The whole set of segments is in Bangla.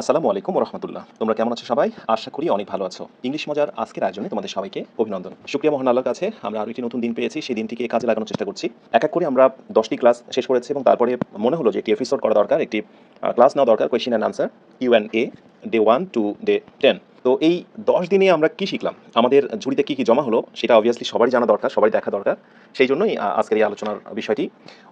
আসসালামু আলাইকুম রহমতুল্লাহ তোমরা কেমন আছো সবাই? আশা করি অনেক ভালো আছো। ইংলিশ মজার আজকের আয়োজনে তোমাদের সবাইকে অভিনন্দন। সুক্রিয়া মহান আল্লাহর কাছে আমরা আরও একটি নতুন দিন পেয়েছি, সেই দিনটিকে কাজে লাগানোর চেষ্টা করছি। এক এক করে আমরা দশটি ক্লাস শেষ করেছি এবং তারপরে মনে হলো যে একটি এপিসোড করা দরকার, একটি ক্লাস নেওয়া দরকার question and answer you and a day one to day ten তো এই দশ দিনে আমরা কি শিখলাম? আমাদের ঝুড়িতে কি কি জমা হলো সেটা অবভিয়াসলি সবারই জানা দরকার সবাই দেখা দরকার। সেই জন্যই আজকের এই আলোচনার বিষয়টি।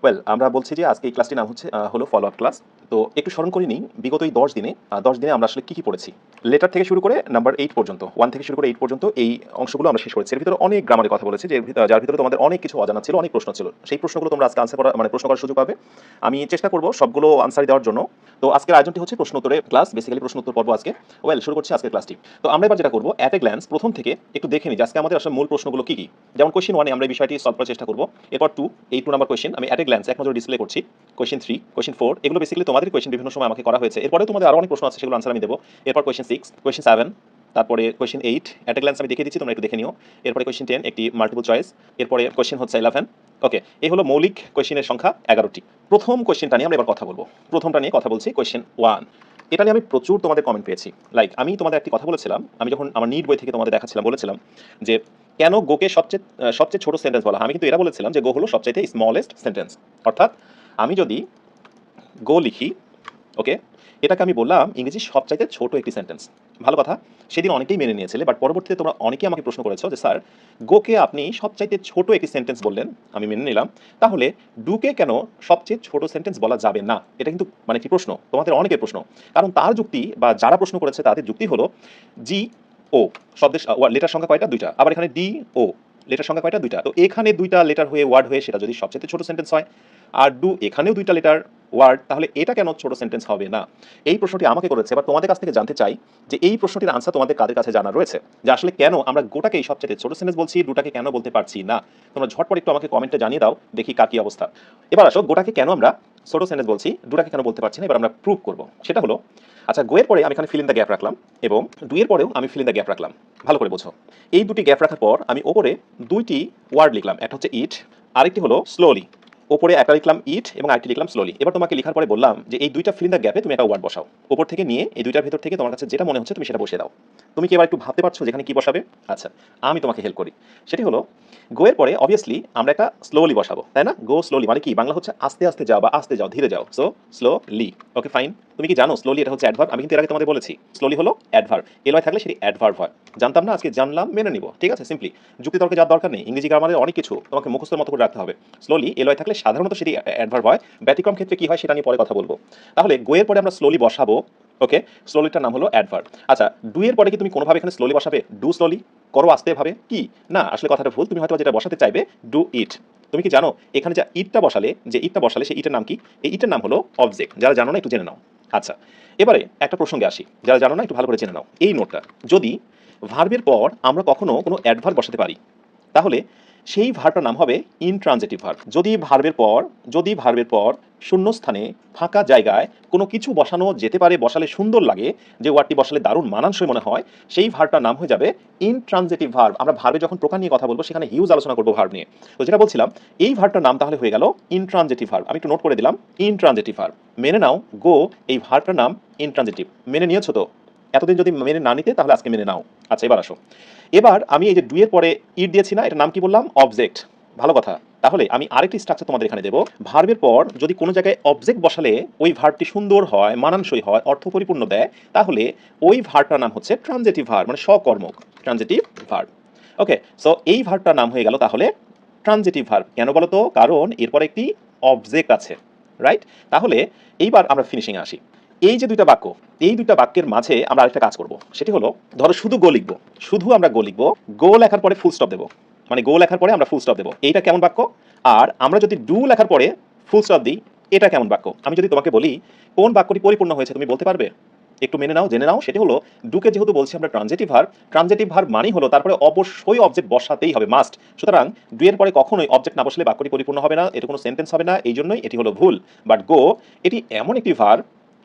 ওয়েল আমরা বলছি যে আজকে এই ক্লাসটির নাম হচ্ছে হলো ফলো আপ ক্লাস তো একটু স্মরণ করে নিই, বিগত এই দশ দিনে দশ দিনে আমরা আসলে কী কী পড়েছি? লেটার থেকে শুরু করে নাম্বার এইট পর্যন্ত ওয়ান থেকে শুরু করে এইট পর্যন্ত এই অংশগুলো আমরা শেষ করেছি। এর ভিতরে অনেক গ্রামারের কথা বলেছি, যে যার ভিতরে তোমাদের অনেক কিছু অজানা ছিল, অনেক প্রশ্ন ছিল। সেই প্রশ্নগুলো তোমরা আজকে আনসার করা মানে প্রশ্ন করার সুযোগ পাবে। আমি চেষ্টা করব সবগুলো আনসার দেওয়ার জন্য। তো আজকের আয়োজনটি হচ্ছে প্রশ্ন উত্তরে ক্লাস বেসিক্যালি প্রশ্ন উত্তর পর্ব আজকে। ওয়েল শুরু করছি আজকের ক্লাসটি তো আমরা এবার যেটা করব অ্যাট এ গ্ল্যান্স প্রথম থেকে একটু দেখে নিই আজকে আমাদের আসলে মূল প্রশ্নগুলো কি কি। যেমন কোয়েশ্চেন ওয়ানে আমরা বিষয়টি সলভ করার চেষ্টা করব। এরপর টু এই টু নাম্বার কোয়েশ্চেন আমি অ্যাট এ গ্ল্যান্স এক নজর ডিসপ্লে করছি। কোয়েশ্চেন থ্রি কোয়েশ্চেন ফোর এগুলো বেসিক্যালি তোমাদের কোয়েশ্চেন বিভিন্ন সময় আমাকে করা হয়েছে। এরপরে তোমাদের আরও অনেক প্রশ্ন আছে, সেগুলো আনসার আমি দেবো। এরপর কোয়েশ্চেন সিক্স কোয়েশ্চেন সেভেন তারপরে question eight at a glance আমি দেখিয়ে দিচ্ছি, তোমরা একটু দেখে নিও। এরপরে কোয়েশ্চেন টেন একটি মাল্টিপল চয়েস এরপরে কোয়েশ্চেন হচ্ছে ইলেভেন ওকে এই হলো মৌলিক কোয়েশ্চেনের সংখ্যা এগারোটি। প্রথম কোয়েশ্চেনটা নিয়ে আমরা এবার কথা বলব। প্রথমটা নিয়ে কথা বলছি কোয়েশ্চেন ওয়ান এটা নিয়ে আমি প্রচুর তোমাদের কমেন্ট পেয়েছি। লাইক আমি তোমাদের একটি কথা বলেছিলাম, আমি যখন আমার নিট বই থেকে তোমাদের দেখাচ্ছিলাম, বলেছিলাম যে কেন গোকে সবচেয়ে সবচেয়ে ছোট সেন্টেন্স বলা হয়। আমি কিন্তু এটা বলেছিলাম যে গো হলো সবচেয়ে স্মলেস্ট সেন্টেন্স অর্থাৎ আমি যদি গো লিখি ওকে এটাকে আমি বললাম ইংরেজি সবচাইতে ছোট একটি সেন্টেন্স ভালো কথা, সেদিন অনেকেই মেনে নিয়েছিলে বাট পরবর্তীতে তোমরা অনেকেই আমাকে প্রশ্ন করেছ যে, স্যার, গোকে আপনি সবচাইতে ছোট একটি সেন্টেন্স বললেন। আমি মেনে নিলাম। তাহলে, ডুকে কেন সবচেয়ে ছোট সেন্টেন্স বলা যাবে না? এটা কিন্তু মানে কি প্রশ্ন, তোমাদের অনেকের প্রশ্ন। কারণ তার যুক্তি বা যারা প্রশ্ন করেছে তাদের যুক্তি হলো জি, ও, শব্দের লেটার সংখ্যা কয়টা? দুইটা। আবার এখানে ডি, ও, লেটার সংখ্যা কয়টা? দুইটা। তো এখানে দুইটা লেটার হয়ে, ওয়ার্ড হয়ে সেটা যদি সবচেয়ে ছোট সেন্টেন্স হয় আর ডু এখানেও দুইটা লেটার ওয়ার্ড তাহলে এটা কেন ছোট সেন্টেন্স হবে না? এই প্রশ্নটি আমাকে করেছে এবার তোমাদের কাছ থেকে জানতে চাই যে এই প্রশ্নটির আনসার তোমাদের কাদের কাছে জানা রয়েছে? যে আসলে কেন আমরা গোটাকে এই সবচেয়ে ছোট সেন্টেন্স বলছি ডুটাকে কেন বলতে পারছি না? তোমরা ঝটপট একটু আমাকে কমেন্টে জানিয়ে দাও, দেখি কার কি অবস্থা। এবার আসো, গোটাকে কেন আমরা ছোট সেন্টেন্স বলছি ডুটাকে কেন বলতে পারছি না, এবার আমরা প্রুভ করব। সেটা হলো আচ্ছা গোয়ের পরে আমি এখানে ফিল ইন দ্য গ্যাপ রাখলাম, এবং দুইয়ের পরেও আমি ফিল ইন দ্য গ্যাপ রাখলাম। ভালো করে বোঝো। এই দুটি গ্যাপ রাখার পর আমি ওপরে দুইটি ওয়ার্ড লিখলাম, একটা হচ্ছে ইট আরেকটি হলো স্লোলি ওপরে একটা লিখলাম ইট এবং আরেকটি লিখলাম স্লোলি এবার তোমাকে লিখার পরে বললাম যে এই দুইটা ফিল ইন দ্য গ্যাপে তুমি একটা ওয়ার্ড বসাও। ওপর থেকে নিয়ে এই দুইটার ভেতর থেকে তোমার কাছে যেটা মনে হচ্ছে তুমি সেটা বসে দাও। তুমি কি এবার একটু ভাবতে পারছ যেখানে কি বসাবে? আচ্ছা আমি তোমাকে হেল্প করি। সেটি হলো গোয়ের পরে অবভিয়াসলি আমরা একটা স্লোলি বসাবো, তাই না? গো স্লোলি মানে কি? বাংলা হচ্ছে আস্তে আস্তে যাও বা আস্তে যাও, ধীরে যাও। সো স্লোলি ওকে ফাইন তুমি কি জানো স্লোলি এটা হচ্ছে অ্যাডভার্ব আমি কিন্তু এর আগে তোমাদের বলেছি স্লোলি হলো অ্যাডভার্ব এলয় থাকলে সেটি অ্যাডভার্ব হয়। জানতাম না, আজকে জানলাম, মেনে নিব। ঠিক আছে সিম্পলি যুক্তি তর্কে যাওয়ার দরকার নেই। ইংরেজি গ্রামারের অনেক কিছু তোমাকে মুখস্থের মতো করে রাখতে হবে। স্লোলি এলয় থাকলে সাধারণত সেটি অ্যাডভার্ব হয়। ব্যতিক্রম ক্ষেত্রে কি হয় সেটা নিয়ে পরে কথা বলব। তাহলে গোয়ের পরে আমরা স্লোলি বসাবো। ওকে স্লোলিটার নাম হলো অ্যাডভার্ব আচ্ছা ডুয়ের পরে কি তুমি কোনোভাবে এখানে স্লোলি বসাবে? ডু স্লোলি করো আসতে ভাবে। কি? না, আসলে কথাটা ভুল। তুমি হয়তো যেটা বসাতে চাইবে, ডু ইট। তুমি কি জানো, এখানে যে ইটটা বসালে, যে ইটটা বসালে সেই ইটের নাম কি? এই ইটের নাম হলো অবজেক্ট যারা জানো না, একটু জেনে নাও। আচ্ছা এবারে একটা প্রসঙ্গে আসি। যারা জানো না, একটু ভালো করে জেনে নাও। এই নোটটা, যদি ভার্বের পর আমরা কখনো কোনো অ্যাডভার্ব বসাতে পারি, তাহলে সেই ভার্বটার নাম হবে ইনট্রানজেটিভ ভার্ব যদি ভার্বের পর, যদি ভার্বের পর শূন্যস্থানে ফাঁকা জায়গায় কোনো কিছু বসানো যেতে পারে, বসালে সুন্দর লাগে, যে ওয়ার্ডটি বসালে দারুণ মানানসই মনে হয়, সেই ভার্বটার নাম হয়ে যাবে ইনট্রানজেটিভ ভার্ব আমরা ভার্বে যখন প্রকার নিয়ে কথা বলব, সেখানে হিউজ আলোচনা করব ভার্ব নিয়ে। তো যেটা বলছিলাম, এই ভার্বটার নাম তাহলে হয়ে গেল ইনট্রানজেটিভ ভার্ব আমি একটু নোট করে দিলাম ইনট্রানজেটিভ ভার্ব মেনে নাও গো এই ভার্বটার নাম ইনট্রানজেটিভ মেনে নিয়েছো তো? এতদিন যদি মেনে না নিতে, তাহলে আজকে মেনে নাও। আচ্ছা এবার আসো। এবার আমি এই যে দুইয়ের পরে ইট দিয়েছি না, এটার নাম কি বললাম? অবজেক্ট ভালো কথা। তাহলে আমি আরেকটি স্ট্রাকচার তোমাদের এখানে দেবো। ভার্বের পর যদি কোনো জায়গায় অবজেক্ট বসালে ওই ভার্বটি সুন্দর হয়, মানানসই হয়, অর্থ পরিপূর্ণ দেয়, তাহলে ওই ভার্বটার নাম হচ্ছে ট্রানজেটিভ ভার্ব মানে সকর্মক ট্রানজেটিভ ভার্ব ওকে সো এই ভার্বটার নাম হয়ে গেল তাহলে ট্রানজেটিভ ভার্ব কেন বলো তো কারণ এরপর একটি অবজেক্ট আছে রাইট তাহলে এইবার আমরা ফিনিশিংয়ে আসি। এই যে দুইটা বাক্য, এই দুইটা বাক্যের মাঝে আমরা আরেকটা কাজ করব। সেটি হলো, ধরো শুধু গো লিখব। শুধু আমরা গো লিখব। গো লেখার পরে ফুল স্টপ দেবো। মানে গো লেখার পরে আমরা ফুল স্টপ দেবো। এইটা কেমন বাক্য? আর আমরা যদি ডু লেখার পরে ফুল স্টপ দিই, এটা কেমন বাক্য? আমি যদি তোমাকে বলি, কোন বাক্যটি পরিপূর্ণ হয়েছে তুমি বলতে পারবে? একটু মেনে নাও, জেনে নাও, সেটি হলো ডুকে যেহেতু বলছি আমরা ট্রানজেটিভ ভার ট্রানজেটিভ ভার মানেই হলো তারপরে অবশ্যই অবজেক্ট বসাতেই হবে মাস্ট সুতরাং ডুয়ের পরে কখনোই অবজেক্ট না বসলে বাক্যটি পরিপূর্ণ হবে না এটা কোনো সেন্টেন্স হবে না, এই জন্যই এটি হলো ভুল। বাট গো এটি এমন একটি ভার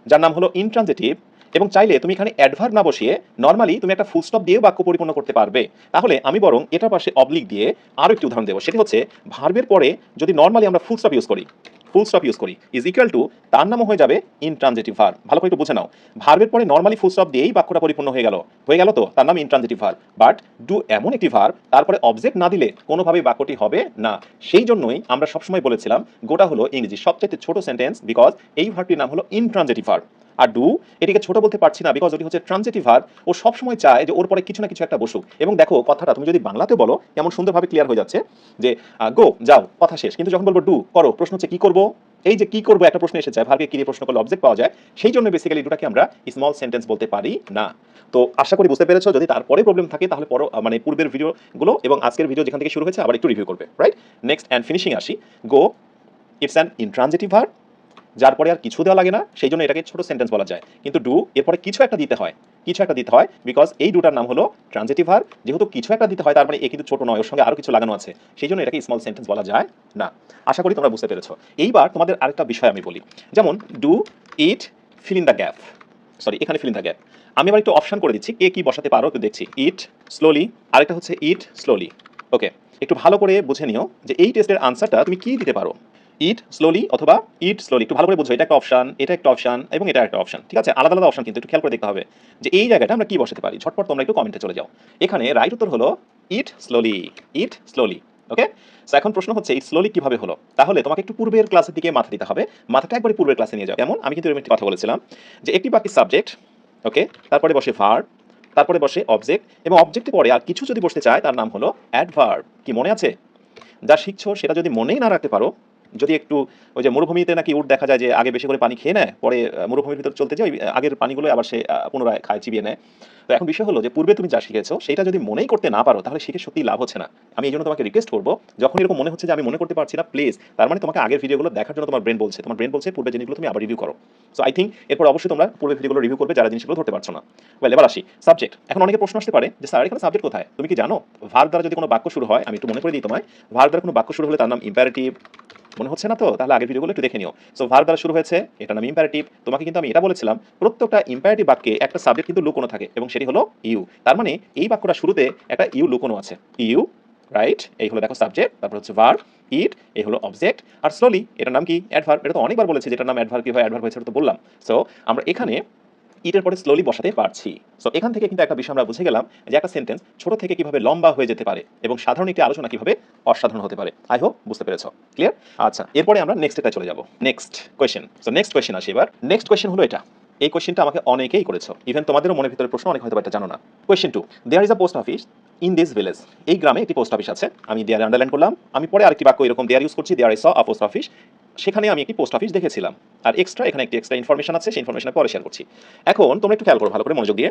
যার নাম হলো ইনট্রানজেটিভ এবং চাইলে তুমি এখানে অ্যাডভার্ব না বসিয়ে নর্মালি তুমি একটা ফুল স্টপ দিয়েও বাক্য পরিপূর্ণ করতে পারবে। তাহলে আমি বরং এটার পাশে অবলিক দিয়ে আরও একটি উদাহরণ দেবো। সেটি হচ্ছে ভার্বের পরে যদি নর্মালি আমরা ফুল স্টপ ইউজ করি ফুল স্টপ ইউজ করি ইজ ইকুয়াল টু তার নামও হয়ে যাবে ইনট্রানজিটিভ ভার্ব ভালো করে একটু বুঝে নাও। ভার্বের পরে নর্মালি ফুল স্টপ দিয়েই বাক্যটা পরিপূর্ণ হয়ে গেল। হয়ে গেল তো? তার নাম ইনট্রানজিটিভ ভার্ব বাট ডু এমন একটি ভার্ব তারপরে অবজেক্ট না দিলে কোনোভাবেই বাক্যটি হবে না। সেই জন্যই আমরা সবসময় বলেছিলাম, গোটা হলো ইংরেজি। সবচেয়ে ছোট সেন্টেন্স বিকজ এই ভার্বটির নাম হলো ইনট্রানজিটিভ ভার্ব আর ডু, এটিকে ছোট বলতে পারছি না বিকজ ওটি হচ্ছে ট্রানজিটিভ ভার্ব ও সবসময় চায় যে ওর পরে কিছু না কিছু একটা বসুক। এবং দেখো, কথাটা তুমি যদি বাংলাতে বলো, কেমন সুন্দরভাবে ক্লিয়ার হয়ে যাচ্ছে যে গো যাও, কথা শেষ। কিন্তু যখন বলব ডু করো, প্রশ্ন হচ্ছে কি করব? এই যে কি করব, একটা প্রশ্ন এসে যায় ভার্বে কি প্রশ্ন করলে অবজেক্ট পাওয়া যায়, সেই জন্য বেসিক্যালি ডুটাকে আমরা স্মল সেন্টেন্স বলতে পারি না। তো আশা করি বুঝতে পেরেছ, যদি তারপরে প্রবলেম থাকে, তাহলে পর মানে পূর্বের ভিডিওগুলো এবং আজকের ভিডিও যেখান থেকে শুরু হয়েছে, আবার একটু রিভিউ করবে রাইট নেক্সট অ্যান্ড ফিনিশিং আসি। Go it's an intransitive verb যার পরে আর কিছু দেওয়া লাগে না, সেই জন্য এটাকে ছোট সেন্টেন্স বলা যায়। কিন্তু ডু এরপরে কিছু একটা দিতে হয়। কিছু একটা দিতে হয় বিকজ এই দুটার নাম হলো ট্রানজিটিভ ভার্ব যেহেতু কিছু একটা দিতে হয়, তার মানে এ কিন্তু ছোট নয়, ওর সঙ্গে আরও কিছু লাগানো আছে। সেই জন্য এটাকে স্মল সেন্টেন্স বলা যায় না। আশা করি তোমরা বুঝতে পেরেছ। এইবার তোমাদের আরেকটা বিষয় আমি বলি। যেমন do it fill in the gap sorry এখানে ফিল ইন দ্য গ্যাপ আমি আবার একটু অপশন করে দিচ্ছি, কে কি বসাতে পারো একটু দেখছি। ইট স্লোলি আরেকটা হচ্ছে ইট স্লোলি ওকে একটু ভালো করে বুঝে নিও যে এই টেস্টের আনসারটা তুমি কি দিতে পারো। ইট স্লোলি অথবা ইট স্লোলি একটু ভালো করে বুঝো, এটা একটা অপশন এটা একটা অপশন এবং এটা একটা অপশন ঠিক আছে? আলাদা আলাদা অপশন কিন্তু একটু খেয়াল করে দেখতে হবে যে এই জায়গাটা আমরা কি বসাতে পারি। ঝটপট তোমরা একটু কমেন্টে চলে যাও। এখানে রাইট উত্তর হলো ইট স্লোলি ইট স্লোলি ওকে এখন প্রশ্ন হচ্ছে এই স্লোলি কীভাবে হলো? তাহলে তোমাকে একটু পূর্বের ক্লাসের দিকে মাথা দিতে হবে। মাথাটা একবারে পূর্বের ক্লাসে নিয়ে যাও। কেমন আমি কিন্তু একটি কথা বলেছিলাম যে একটি বাকি সাবজেক্ট ওকে তারপরে বসে ভার্ব তারপরে বসে অবজেক্ট এবং অবজেক্টে পরে আর কিছু যদি বসতে চায়, তার নাম হলো অ্যাডভার্ব কি মনে আছে? যা শিখছো, সেটা যদি মনেই না রাখতে পারো যদি একটু ওই যে মরুভূমিতে নাকি উট দেখা যায় যে আগে বেশি করে পানি খেয়ে নেয়, পরে মরুভূমির ভিতর চলতে যায় আগের পানিগুলো আবার সে পুনরায় খায়, চিবিয়ে নেয়। তো এখন বিষয় হলো যে পূর্বে তুমি যা শিখেছো, সেটা যদি মনেই করতে না পারো, তাহলে শিখে সত্যি লাভ হচ্ছে না। আমি এই জন্য তোমাকে রিকোয়েস্ট করব, যখন এরকম মনে হচ্ছে যে আমি মনে করতে পারছি না প্লিজ তার মানে তোমাকে আগের ভিডিওগুলো দেখার জন্য তোমার ব্রেন বলছে। তোমার ব্রেন বলছে, পূর্বে জিনিসগুলো তুমি আবার রিভিউ করো। সো আই থিঙ্ক এরপর অবশ্যই তোমরা পূর্বে ভিডিওগুলো রিভিউ করবে, যারা জিনিসগুলো ধরতে পারছ না। ওয়েল এবার আসি। সাবজেক্ট এখন অনেকে প্রশ্ন আসতে পারে যে, স্যার, এখানে সাবজেক্ট কোথায়? তুমি কি জানো? ভার দ্বারা যদি কোনো বাক্য শুরু হয়, আমি একটু মনে করে দিই তোমায়, ভার দ্বারা কোনো বাক্য শুরু হলে তার নাম ইম্পারেটিভ মনে হচ্ছে না তো? তাহলে আগের ভিডিওগুলো একটু দেখে নিও। সো ভার দ্বারা শুরু হয়েছে, এটা নাম ইম্পারেটিভ তোমাকে কিন্তু আমি এটা বলেছিলাম, প্রত্যেকটা ইম্পারেটিভ বাক্যে একটা সাবজেক্ট কিন্তু লুকোনো থাকে, এবং সেটি হলো ইউ তার মানে এই বাক্যটা শুরুতে একটা ইউ লুকোনো আছে। ইউ রাইট এই হলো দেখো সাবজেক্ট তারপর হচ্ছে ভার ইট এই হলো অবজেক্ট আর স্লোলি এটার নাম কি? অ্যাডভার্ব এটা তো অনেকবার বলেছি যেটার নাম অ্যাডভার্ব হয় অ্যাডভার্ব হয়েছে তো বললাম। সো আমরা এখানে ইটের পরে স্লোলি বসাতে পারছি। সো এখান থেকে কিন্তু একটা বিষয় আমরা বুঝে গেলাম যে একটা সেন্টেন্স ছোট থেকে কীভাবে লম্বা হয়ে যেতে পারে এবং সাধারণ একটি আলোচনা কীভাবে অসাধারণ হতে পারে। আই হোপ বুঝতে পেরেছ। ক্লিয়ার আচ্ছা এরপরে আমরা নেক্সট এটা চলে যাব। Next question so next question আসি এবার। নেক্সট কোয়েশ্চেন হলো এটা। এই কোয়েশ্চেনটা আমাকে অনেকেই করেছ। ইভেন তোমাদেরও মনের ভিতরে প্রশ্ন, অনেক হয়তো এটা জানো না। Question two there is a post office in this village এই গ্রামে একটি পোস্ট অফিস আছে। আমি দেয়ার আন্ডারলাইন করলাম। আমি পরে আরেকটি বাক্য এরকম দেয়ার ইউজ করছি। There I saw a post office সেখানে আমি একটি পোস্ট অফিস দেখেছিলাম। আর এক্সট্রা এখানে একটি এক্সট্রা ইনফরমেশন আছে, সেই ইনফরমেশন পরে শেয়ার করছি। এখন তোমরা একটু খেয়াল করো, ভালো করে মনোযোগ দিয়ে।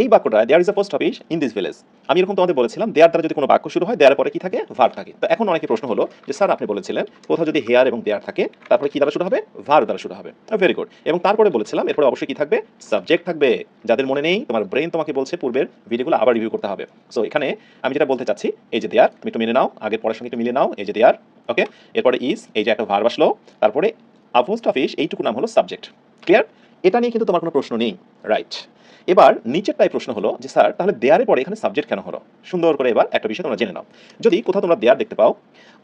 এই বাক্যটা there is a post office in this village আমি এরকম তোমাদের বলেছিলাম দেয়ার দ্বারা যদি কোনো বাক্য শুরু হয় দেয়ার পরে কি থাকে? ভার থাকে। তো এখন অনেকে প্রশ্ন হলো যে স্যার আপনি বলেছিলেন, কোথাও যদি হেয়ার এবং দেয়ার থাকে, তারপরে কি দ্বারা শুরু হবে? ভার দ্বারা শুরু হবে। ভেরি গুড এবং তারপরে বলেছিলাম, এরপরে অবশ্যই কি থাকবে? সাবজেক্ট থাকবে। যাদের মনে নেই, তোমার ব্রেন তোমাকে বলছে, পূর্বের ভিডিওগুলো আবার রিভিউ করতে হবে। সো এখানে আমি যেটা বলতে চাচ্ছি, এই যে দেয়ার তুমি একটু মেনে নাও, আগের পরের সঙ্গে একটু মিলে নাও, এই যে দেয়ার ওকে এরপরে ইজ এই যে একটা ভার বাসলো তারপরে পোস্ট অফিস এইটুকু নাম হলো সাবজেক্ট ক্লিয়ার এটা নিয়ে কিন্তু তোমার কোনো প্রশ্ন নেই। রাইট এবার নিচেরটাই প্রশ্ন হলো যে, স্যার, তাহলে দেয়ারের পরে এখানে সাবজেক্ট কেন হলো? সুন্দর করে এবার একটা বিষয় তোমরা জেনে নাও। যদি কোথাও তোমরা দেয়ার দেখতে পাও,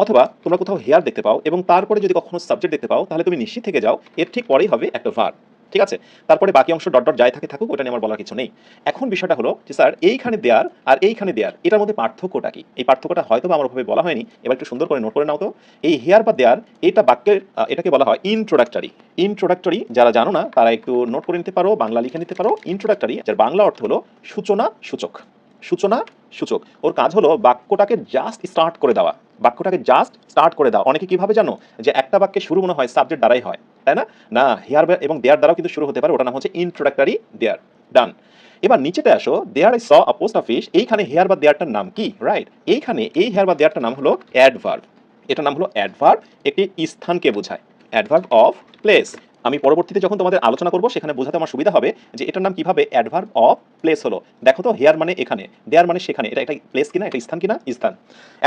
অথবা তোমরা কোথাও হেয়ার দেখতে পাও, এবং তারপরে যদি কখনো সাবজেক্ট দেখতে পাও, তাহলে তুমি নিশ্চিত থেকে যাও, এর ঠিক পরেই হবে একটা ভার ঠিক আছে? তারপরে বাকি অংশ ডট ডট যাই থাকে থাকুক, ওটা নিয়ে আমার বলার কিছু নেই। এখন বিষয়টা হলো যে, স্যার, এইখানে দেয়ার আর এইখানে দেয়ার, এটার মধ্যে পার্থক্যটা কি? এই পার্থক্যটা হয়তো আমার ওভাবে বলা হয়নি, এবার একটু সুন্দর করে নোট করে নাও তো। এই হেয়ার বা দেয়ার এটা বাক্যের এটাকে বলা হয় ইন্ট্রোডাক্টরি ইন্ট্রোডাক্টরি যারা জানো না, তারা একটু নোট করে নিতে পারো, বাংলা লিখে নিতে পারো। ইন্ট্রোডাক্টরি যার বাংলা অর্থ হলো সূচনা সূচক। সূচনা, সূচক। ওর কাজ হলো বাক্যটাকে জাস্ট স্টার্ট করে দেওয়া। বাক্যটাকে জাস্ট স্টার্ট করে দাও অনেকে কীভাবে জানো যে একটা বাক্যে শুরু মনে হয় সাবজেক্ট দ্বারাই হয়। তাই না? না হেয়ার এবং দেয়ার দ্বারাও কিন্তু শুরু হতে পারে। ওটা নাম হচ্ছে ইন্ট্রোডাক্টরি দেয়ার ডান এবার নিচেতে আসো। There I saw a post office এইখানে হেয়ার বা দেয়ারটার নাম কি? রাইট এইখানে এই হেয়ার বা দেয়ারটার নাম হলো অ্যাডভার্ব এটার নাম হলো অ্যাডভার্ব একটি স্থানকে বোঝায়। অ্যাডভার্ব অফ প্লেস আমি পরবর্তীতে যখন তোমাদের আলোচনা করব, সেখানে বোঝাতে আমার সুবিধা হবে যে এটার নাম কীভাবে অ্যাডভার্ব অফ প্লেস হলো। দেখো তো হেয়ার মানে এখানে দেয়ার মানে সেখানে। এটা একটা প্লেস কিনা, একটা স্থান কিনা? স্থান।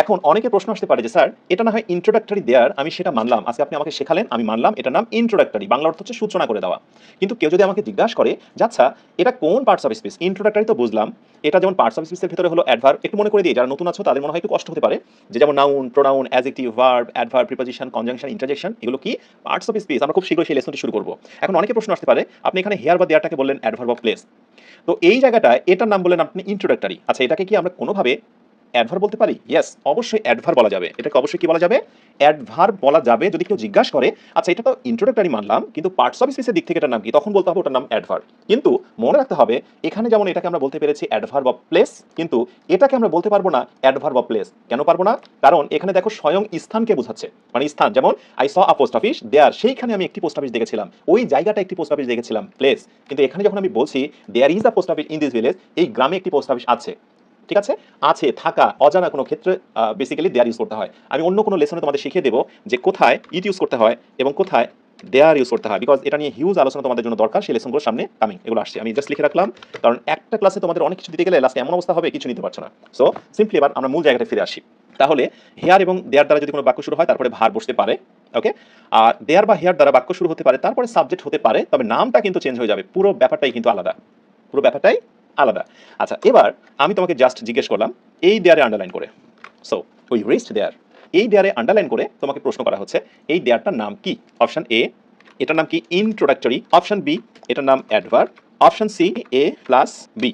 এখন অনেকে প্রশ্ন আসতে পারে যে, স্যার, এটা না হয় ইন্ট্রোডাক্টরি দেয়ার আমি সেটা মানলাম। আজকে আপনি আমাকে শেখালেন, আমি মানলাম, এটার নাম ইন্ট্রোডাক্টরি বাংলা অর্থ হচ্ছে সূচনা করে দেওয়া। কিন্তু কেউ যদি আমাকে জিজ্ঞাসা করে যাচ্ছা এটা কোন পার্টস অফ স্পিচ ইন্ট্রোডাক্টরি তো বুঝলাম। এটা যেমন পার্টস অফ স্পিচের ভিতরে হলো অ্যাডভার্ব একটু মনে করে দিই, যারা নতুন আছো, তাদের মনে হয় একটু কষ্ট হতে পারে। যে যেমন noun pronoun adjective verb adverb preposition conjunction interjection এগুলো কি পার্টস অফ স্পিচ আমরা খুব শীঘ্রই সেই লেসনটি শুরু করব। এখন অনেকে প্রশ্ন আসতে পারে, আপনি এখানে হেয়ার বা দেয়ারটাকে বললেন অ্যাডভার্ব অফ প্লেস তো এই জায়গাটায় এটার নাম বললেন আপনি ইন্ট্রোডাক্টরি আচ্ছা এটাকে কি আমরা কোনোভাবে অ্যাডভার বলতে পারি? ইয়েস অবশ্যই অ্যাডভার বলা যাবে। এটাকে অবশ্যই কি বলা যাবে? অ্যাডভার বলা যাবে যদি কেউ জিজ্ঞাসা করে আচ্ছা এটা তো ইন্ট্রোডাক্টরি মানলাম, কিন্তু পার্টস অফ স্পিচের দিক থেকে এটার নাম কি? তখন বলতে হবে ওটার নাম অ্যাডভার কিন্তু মনে রাখতে হবে, এখানে যেমন এটাকে আমরা বলতে পেরেছি অ্যাডভার অফ প্লেস কিন্তু এটাকে আমরা বলতে পারব না অ্যাডভার অফ প্লেস কেন পারব না? কারণ এখানে দেখো স্বয়ং স্থানকে বোঝাচ্ছে। মানে স্থান, যেমন I saw a post office there সেইখানে আমি একটি পোস্ট অফিস দেখেছিলাম। ওই জায়গাটা একটি পোস্ট অফিস দেখেছিলাম প্লেস কিন্তু এখানে যখন আমি বলছি there is a post office in this village এই গ্রামে একটি পোস্ট অফিস আছে। ঠিক আছে? আছে, থাকা, অজানা কোনো ক্ষেত্রে বেসিক্যালি দেয়ার ইউজ করতে হয়। আমি অন্য কোনো লেসনে তোমাদের শিখিয়ে দেবো যে কোথায় ইট ইউজ করতে হয় এবং কোথায় দেয়ার ইউজ করতে হয়। বিকজ এটা নিয়ে হিউজ আলোচনা তোমাদের জন্য দরকার, সেই লেসনগুলোর সামনে কামিং এগুলো আসছে। আমি জাস্ট লিখে রাখলাম। কারণ একটা ক্লাসে তোমাদের অনেক কিছু দিতে গেলে লাস্টে এমন অবস্থা হবে, কিছু নিতে পারছ না। সো সিম্পলি এবার আমরা মূল জায়গাটা ফিরে আসি। তাহলে হেয়ার এবং দেয়ার দ্বারা যদি কোনো বাক্য শুরু হয়, তারপরে ভার বসতে পারে ওকে আর দেয়ার বা হেয়ার দ্বারা বাক্য শুরু হতে পারে, তারপরে সাবজেক্ট হতে পারে, তবে নামটা কিন্তু চেঞ্জ হয়ে যাবে। পুরো ব্যাপারটাই কিন্তু আলাদা। পুরো ব্যাপারটাই আলাদা। আচ্ছা এবার আমি তোমাকে জাস্ট জিজ্ঞেস করলাম, এই দেয়ারে আন্ডারলাইন করে। সো উই রিস্ট দেয়ার এই দেয়ারে আন্ডারলাইন করে তোমাকে প্রশ্ন করা হচ্ছে, এই দেয়ারটার নাম কি? অপশন এ এটার নাম কি? ইন্ট্রোডাক্টরি অপশন বি এটার নাম adverb option C A plus B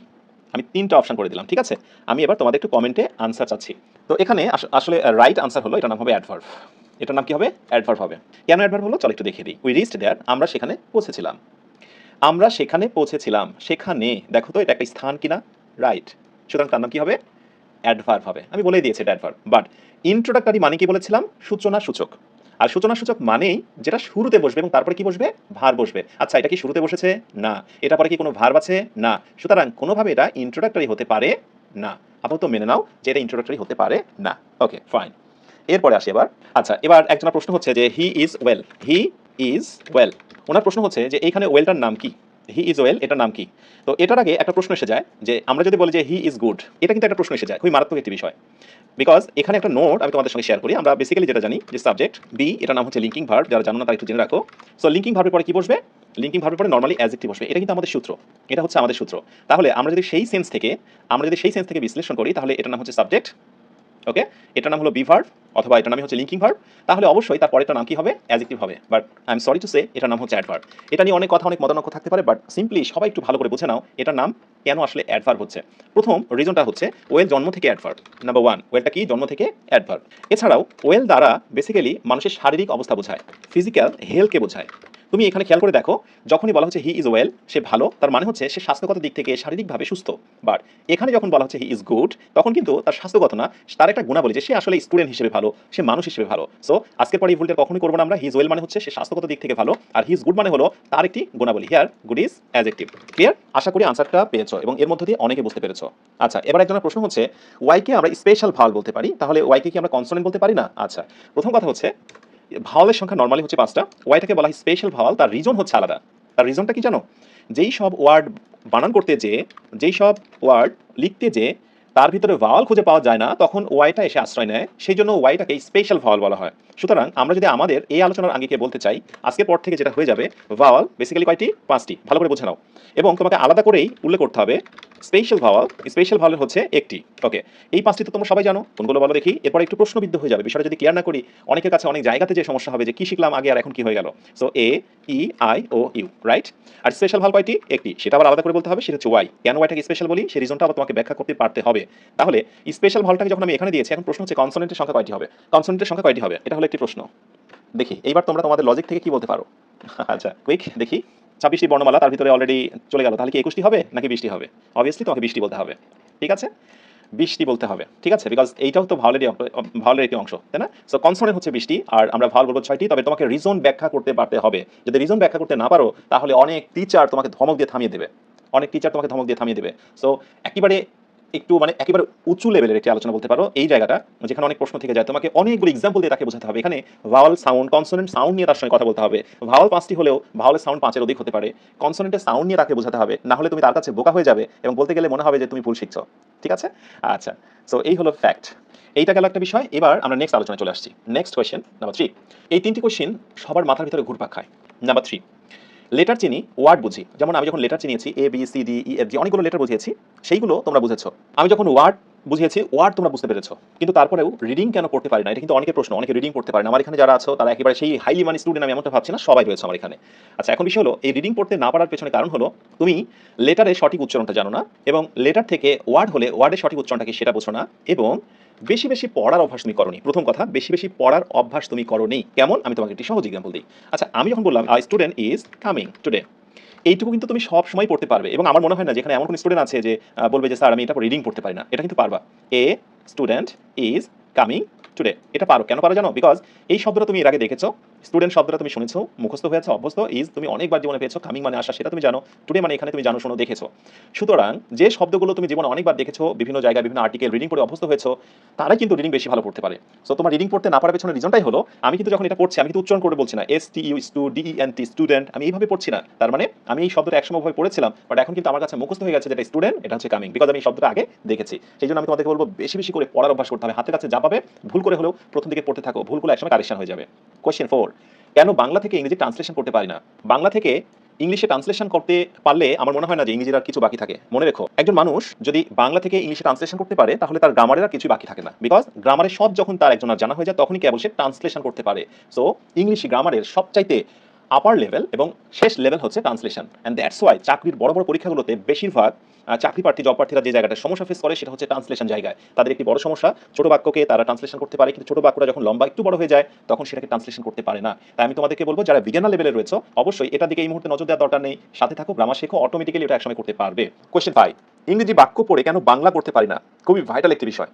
আমি তিনটা অপশন করে দিলাম, ঠিক আছে? আমি এবার তোমাদের একটু কমেন্টে আনসার চাচ্ছি। তো এখানে আসলে রাইট আনসার হলো, এটার নাম হবে অ্যাডভার্ভ এটার নাম কি হবে? অ্যাডভার্ভ হবে। কেন অ্যাডভার্ভ হলো? চলো একটু দেখে দিই। উই রিস্ট দেয়ার আমরা সেখানে পৌঁছেছিলাম। আমরা সেখানে পৌঁছেছিলাম। সেখানে, দেখো তো এটা একটা স্থান কিনা? রাইট সুতরাং তার নাম কি হবে? অ্যাডভার্ব হবে। আমি বলেই দিয়েছি এটা অ্যাডভার্ব বাট ইন্ট্রোডাক্টরি মানে কি বলেছিলাম? সূচনা সূচক। আর সূচনা সূচক মানেই যেটা শুরুতে বসবে এবং তারপরে কি বসবে? ভার বসবে। আচ্ছা এটা কি শুরুতে বসেছে? না। এটা পরে কি কোনো ভার আছে? না। সুতরাং কোনোভাবে এটা ইন্ট্রোডাক্টরি হতে পারে? না। আপাতত মেনে নাও যে এটা ইন্ট্রোডাক্টরি হতে পারে? না। ওকে ফাইন এরপরে আসি এবার। আচ্ছা এবার একজনের প্রশ্ন হচ্ছে যে he is well he is well ওনার প্রশ্ন হচ্ছে যে এইখানে ওয়েলটার নাম কি? হি ইজ ওয়েল এটার নাম কি? তো এটার আগে একটা প্রশ্ন এসে যায় যে আমরা যদি বলি যে হি ইজ গুড এটা কিন্তু একটা প্রশ্ন এসে যায়, খুবই মারাত্মক একটি বিষয়। বিকজ এখানে একটা নোট আমি তোমাদের সঙ্গে শেয়ার করি, আমরা বেসিক্যালি যেটা জানি যে সাবজেক্ট বি এটার নাম হচ্ছে লিঙ্কিং ভার্ব যারা জানো না তারা একটু জেনে রাখো। সো লিঙ্কিং ভার্বের পরে কি বসবে? লিঙ্কিং ভার্বের পরে নর্মালি অ্যাজেক্টিভ বসবে, এটা কিন্তু আমাদের সূত্র, এটা হচ্ছে আমাদের সূত্র। তাহলে আমরা যদি সেই সেন্স থেকে, আমরা যদি সেই সেন্স থেকে বিশ্লেষণ করি, তাহলে এটার নাম হচ্ছে সাবজেক্ট ওকে এটার নাম হলো বি ভার্ব অথবা এটার নামে হচ্ছে লিঙ্কিং ভার্ব তাহলে অবশ্যই তার পরেরটা নাম কি হবে? অ্যাজেক্টিভ হবে। But I am sorry to say এটার নাম হচ্ছে অ্যাডভার্ব এটা নিয়ে অনেক কথা, অনেক মতানক্য থাকতে পারে বাট সিম্পলি সবাই একটু ভালো করে বুঝে নাও, এটার নাম কেন আসলে অ্যাডভার্ব হচ্ছে। প্রথম রিজনটা হচ্ছে ওয়েল জন্ম থেকে অ্যাডভার্ব নাম্বার ওয়ান ওয়েলটা কি? জন্ম থেকে অ্যাডভার্ব এছাড়াও ওয়েল দ্বারা বেসিক্যালি মানুষের শারীরিক অবস্থা বোঝায় ফিজিক্যাল হেলথকে বোঝায়। তুমি এখানে খেয়াল করে দেখো, যখনই বলা হচ্ছে হি ইজ ওয়েল, সে ভালো, তার মানে হচ্ছে সে স্বাস্থ্যগত দিক থেকে শারীরিকভাবে সুস্থ। বাট এখানে যখন বলা হচ্ছে হি ইজ গুড, তখন কিন্তু তার স্বাস্থ্যগত না, তার একটা গুণাবলী যে সে আসলে স্টুডেন্ট হিসেবে ভালো, সে মানুষ হিসেবে ভালো। সো, আজকের পরে এই ভুলটা কখনোই করব না আমরা। হিজ ওয়েল মানে হচ্ছে সে স্বাস্থ্যগত দিক থেকে ভালো, আর হিজ গুড মানে হলো তার একটি গুণাবলী। Here, good is adjective clear? আশা করি আনসারটা পেয়েছ, এবং এর মধ্যে দিয়ে অনেকে বুঝতে পেরেছ। আচ্ছা এবার একজনের প্রশ্ন হচ্ছে ওয়াইকে আমরা স্পেশাল ভালো বলতে পারি? তাহলে ওয়াইকে কি আমরা কনসোনেন্ট বলতে পারি না? আচ্ছা প্রথম কথা হচ্ছে ভাওয়ালের সংখ্যা নর্মালি হচ্ছে পাঁচটা। ওয়াইটাকে বলা হয় স্পেশাল ভাওয়াল, তার রিজন হচ্ছে আলাদা। তার রিজনটা কি জানো? যেই সব ওয়ার্ড বানান করতে যে, যেই সব ওয়ার্ড লিখতে যে, তার ভিতরে ভাওয়াল খুঁজে পাওয়া যায় না, তখন ওয়াইটা এসে আশ্রয় নেয়। সেই জন্য ওয়াইটাকে স্পেশাল ভাওয়াল বলা হয়। সুতরাং আমরা যদি আমাদের এই আলোচনার আঙ্গিকে বলতে চাই, আজকের পর থেকে যেটা হয়ে যাবে ভাওয়াল বেসিক্যালি কয়টি? পাঁচটি। ভালো করে বুঝে নাও। এবং তোমাকে আলাদা করেই উল্লেখ করতে হবে স্পেশাল ভাওয়াল স্পেশাল ভাওয়াল হচ্ছে একটি। ওকে এই পাঁচটি তো তোমরা সবাই জানো, কোনগুলো বলো দেখি। এরপর একটু প্রশ্নবিদ্ধ হয়ে যাবে, বিষয়টা যদি ক্লিয়ার না করি, অনেকের কাছে অনেক জায়গাতে যে সমস্যা হবে যে কি শিখলাম, আগে আর এখন কি হয়ে গেল? So A E I O U right R special ভালো কয়টি? একটি। সেটা আবার আলাদা করে বলতে হবে, সেটা হচ্ছে ওয়াই কেন ওয়াইটাকে স্পেশাল বলি? সেই রিজনটা আবার তোমাকে ব্যাখ্যা করতে পারতে হবে। তাহলে স্পেশাল ভালটাকে যখন আমি এখানে দিয়েছি, এখন প্রশ্ন হচ্ছে কনসোনেন্টের সংখ্যা কয়টি হবে? কনসোনেন্টের সংখ্যা কয়টি হবে? এটা হলো একটি প্রশ্ন। দেখি, এইবার তোমরা তোমাদের লজিক থেকে কি বলতে পারো? আচ্ছা কুইক দেখি। ছাব্বিশটি বর্ণমালা তার ভিতরে অলরেডি চলে গেল। তাহলে কি একুশটি হবে নাকি বৃষ্টি হবে? অবভিয়াসলি তোমাকে বৃষ্টি বলতে হবে। ঠিক আছে? বৃষ্টি বলতে হবে। ঠিক আছে? বিকজ এইটাও তো ভাওলের ভাওলের একটি অংশ, তাই না? সো কনসোনেন্ট হচ্ছে বৃষ্টি আর আমরা ভালো বলব ছয়টি, তবে তোমাকে রিজন ব্যাখ্যা করতে পারতে হবে। যদি রিজন ব্যাখ্যা করতে না পারো, তাহলে অনেক টিচার তোমাকে ধমক দিয়ে থামিয়ে দেবে। অনেক টিচার তোমাকে ধমক দিয়ে থামিয়ে দেবে। সো একেবারে একটু মানে একেবারে উঁচু লেভেলের একটি আলোচনা বলতে পারো। এই জায়গাটা যেখানে অনেক প্রশ্ন থেকে যায়। তোমাকে অনেকগুলো এক্সাম্পল দিয়ে তাকে বোঝাতে হবে। এখানে ভাওয়াল সাউন্ড কনসোনেন্ট সাউন্ড নিয়ে তার সঙ্গে কথা বলতে হবে। ভাওয়াল পাঁচটি হলেও ভাওয়ালের সাউন্ড পাঁচের অধিক হতে পারে। কনসোনেন্টের সাউন্ড নিয়ে তাকে বোঝাতে হবে। না হলে তুমি তার কাছে বোকা হয়ে যাবে এবং বলতে গেলে মনে হবে যে তুমি ভুল শিখছো। ঠিক আছে? আচ্ছা। সো এই হলো ফ্যাক্ট এইটা গেল একটা বিষয়। এবার আমরা নেক্সট আলোচনায় চলে আসছি। নেক্সট কোয়েশ্চেন নাম্বার থ্রি এই তিনটি কোয়েশ্চেন সবার মাথার ভিতরে ঘুরপাক খায়। নাম্বার থ্রি লেটার চিনি ওয়ার্ড বুঝি। যেমন আমি যখন letter চিনিয়েছি A B C D E F G অনেকগুলো লেটার বুঝিয়েছি, সেইগুলো তোমরা বুঝেছ। আমি যখন ওয়ার্ড বুঝিয়েছি, ওয়ার্ড তোমরা বুঝতে পেরেছ। কিন্তু তারপরেও রিডিং কেন করতে পারি না? এটা কিন্তু অনেকের প্রশ্ন, অনেকে রিডিং করতে পারে না। আমার এখানে যারা আছো, তারা একেবারে সেই হাইলি মানি স্টুডেন্ট আমি এমনটা ভাবছি না, সবাই রয়েছে আমার এখানে। আচ্ছা এখন বিষয় হলো, এই রিডিং পড়তে না পারার পেছনে কারণ হলো, তুমি লেটারের সঠিক উচ্চারণটা জানো না, এবং লেটার থেকে ওয়ার্ড হলে ওয়ার্ডের সঠিক উচ্চারণটা কি সেটা বোঝো না, এবং বেশি বেশি পড়ার অভ্যাস তুমি করনি। প্রথম কথা, বেশি বেশি পড়ার অভ্যাস তুমি করনি। কেমন? আমি তোমাকে একটি সহজ এক্সাম্পল দিই। আচ্ছা আমি যখন বললাম স্টুডেন্ট ইজ কামিং টুডে এইটুকু কিন্তু তুমি সব সময় পড়তে পারবে। এবং আমার মনে হয় না যেখানে এমন কোনো স্টুডেন্ট আছে যে বলবে যে, স্যার, আমি এটা রিডিং পড়তে পারি না। এটা কিন্তু পারবা। A student is coming today এটা পারো। কেন পারো জানো? বিকজ এই শব্দটা তুমি এর আগে দেখেছ। স্টুডেন্ট শব্দটা তুমি শুনেছো, মুখস্থ হয়েছে অভ্যস্ত ইজ তুমি অনেকবার জীবনে পেয়েছ কামিং মানে আসা, সেটা তুমি জানো টুডে মানে এখানে তুমি জানো, শোনো, দেখেছ। সুতরাং যে শব্দগুলো তুমি জীবনে অনেকবার দেখেছ, বিভিন্ন জায়গায় বিভিন্ন আর্টিকেল রিডিং পড়ে অভ্যস্ত হয়েছো, তারাই কিন্তু রিডিং বেশি ভালো পড়তে পারে। সো তোমার রিডিং পড়তে না পারার পেছনে রিজনটাই হলো, আমি কিন্তু যখন এটা পড়ছি, আমি কিন্তু উচ্চারণ করে বলছি না S T U stu D N T student আমি এইভাবে পড়ছি না। তার মানে আমি এই শব্দটা একসময় ভাবে পড়েছিলাম বাট এখন কিন্তু আমার কাছে মুখস্থ হয়ে গেছে যেটা স্টুডেন্ট এটা হচ্ছে কামিং বিকজ আমি এই শব্দটা আগে দেখেছি। সেই জন্য আমি তোমাদেরকে বলব, বেশি বেশি করে পড়ার অভ্যাস করতে হবে, হাতের কাছে যা পাবে ভুল করে হলেও প্রথম দিকে পড়তে থাকো, ভুলগুলো একসময় কারেকশন হয়ে যাবে। কোয়েশ্চেন ফোর কেন বাংলা থেকে ইংরেজি ট্রান্সলেশন করতে পারি না? বাংলা থেকে ইংলিশে ট্রান্সলেশন করতে পারলে আমার মনে হয় না যে ইংরেজির আর কিছু বাকি থাকে। মনে রেখো, একজন মানুষ যদি বাংলা থেকে ইংলিশে ট্রান্সলেশন করতে পারে, তাহলে তার গ্রামারের আর কিছু বাকি থাকে না। বিকজ গ্রামারের সব যখন তার একজন আর জানা হয়ে যায়, তখনই কেবল সে ট্রান্সলেশন করতে পারে। সো ইংলিশ গ্রামারের সবচাইতে আপার লেভেল এবং শেষ লেভেল হচ্ছে ট্রান্সলেশন অ্যান্ড দ্যাটস ওয়াই চাকরির বড় বড় পরীক্ষাগুলোতে বেশিরভাগ চাকরি প্রার্থী জব প্রার্থীরা যে জায়গাটা সমস্যা ফেস করে সেটা হচ্ছে ট্রান্সলেশন জায়গায়। তাদের একটি বড় সমস্যা, ছোট বাক্যকে তারা ট্রান্সলেশন করতে পারে, কিন্তু ছোট বাক্যটা যখন লম্বা একটু বড় হয়ে যায়, তখন সেটাকে ট্রান্সলেশন করতে পারে না। তাই আমি তোমাদেরকে বলব, যারা বিজ্ঞান লেভেলে রয়েছে, অবশ্যই এটার দিকে এই মুহূর্তে নজর দেওয়ার দরকার নেই। সাথে থাকো, গ্রামার শেখো অটোমেটিক্যালি এটা একসময় করতে পারবে। কোয়েশ্চেন ফাইভ ইংরেজি বাক্য পড়ে কেন বাংলা করতে পারি না? খুবই ভাইটাল একটি বিষয়।